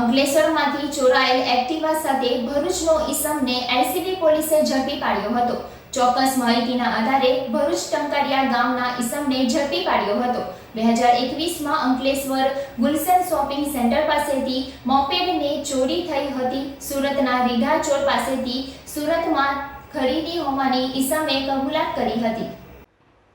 અંકલેશ્વરમાંથી ચોરાયેલ Activa સાથે ભરૂચનો ઈસમને LCB પોલીસે ઝડપી પાડ્યો હતો. ચોક્કસ માહિતીના આધારે ભરૂચ ટંકારિયા ગામના ઈસમને ઝડપી પાડ્યો હતો. બે હજાર એકવીસમાં અંકલેશ્વર ગુલશન શોપિંગ સેન્ટર પાસેથી મોપેડને ચોરી થઈ હતી. સુરતના રીઢા ચોર પાસેથી સુરતમાં ખરીદી હોવાની ઈસમે કબૂલાત કરી હતી.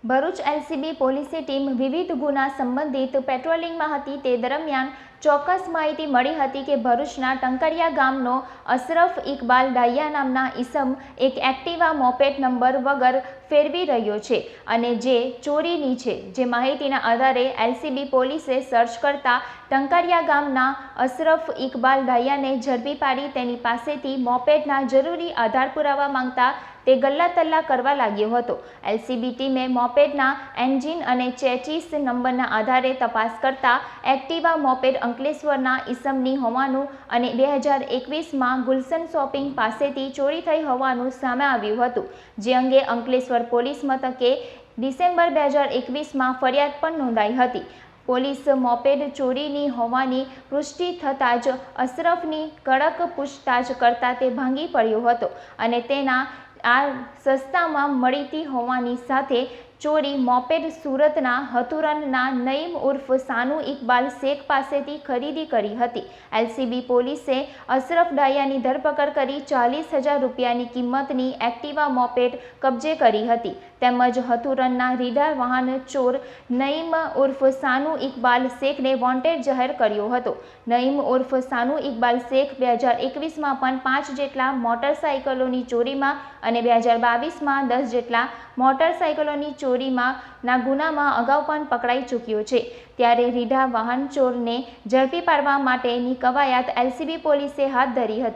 ભરૂચ એલસીબી પોલીસની ટીમ વિવિધ ગુના સંબંધિત પેટ્રોલિંગમાં હતી. તે દરમિયાન ચોક્કસ માહિતી મળી હતી કે ભરૂચના ટંકરિયા ગામનો અશરફ ઇકબાલ ડાયા નામના ઈસમ એક એક્ટિવા મોપેટ નંબર વગર ફેરવી રહ્યો છે અને જે ચોરીની છે. જે માહિતીના આધારે એલસીબી પોલીસે સર્ચ કરતા ટંકરિયા ગામના અશરફ ઇકબાલ ડાયાને ઝડપી પાડી તેની પાસેથી મોપેટના જરૂરી આધાર પુરાવા માંગતા તે ગલ્લા તલ્લા કરવા લાગ્યો હતો. એલસીબી ટીમે મોપેડના એન્જિન અને ચેચીસ નંબરના આધારે તપાસ કરતા એક્ટિવા મોપેડ અંકલેશ્વરના ઈસમની હોવાનું અને બે હજાર એકવીસમાં ગુલશન શોપિંગ પાસેથી ચોરી થઈ હોવાનું સામે આવ્યું હતું. જે અંગે અંકલેશ્વર પોલીસ મથકે ડિસેમ્બર બે હજાર એકવીસમાં ફરિયાદ પણ નોંધાઈ હતી. પોલીસ મોપેડ ચોરીની હોવાની પુષ્ટિ થતાં જ અશરફની કડક પૂછતાછ કરતા તે ભાંગી પડ્યો હતો અને તેના આ સસ્તામાં મળીતી હોવાની સાથે ચોરી, મોપેડ સુરતના હતુરનના નઈમ ઉર્ફ સાનુ ઇકબાલ શેખ પાસેથી ખરીદી કરી હતી. એલસીબી પોલીસે અશરફ ડાયાની ધરપકડ કરી ચાલીસ હજાર રૂપિયાની કિંમતની એક્ટિવા મોપેડ કબજે કરી હતી. તેમજ હથુરનના રીડા વાહન ચોર નઈમ ઉર્ફ સાનુ ઇકબાલ શેખને વોન્ટેડ જાહેર કર્યો હતો. નઈમ ઉર્ફ સાનુ ઇકબાલ શેખ બે હજાર એકવીસમાં પણ પાંચ જેટલા મોટરસાઇકલોની ચોરીમાં અને બે હજાર બાવીસમાં દસ જેટલા મોટરસાઇકલોની ચોરીમાં ગુનામાં અગાઉ પણ પકડાઈ ચૂક્યો છે. ત્યારે રીઢા વાહન ચોરને ઝડપી પાડવા માટેની કવાયત એલસીબી પોલીસે હાથ ધરી હતી.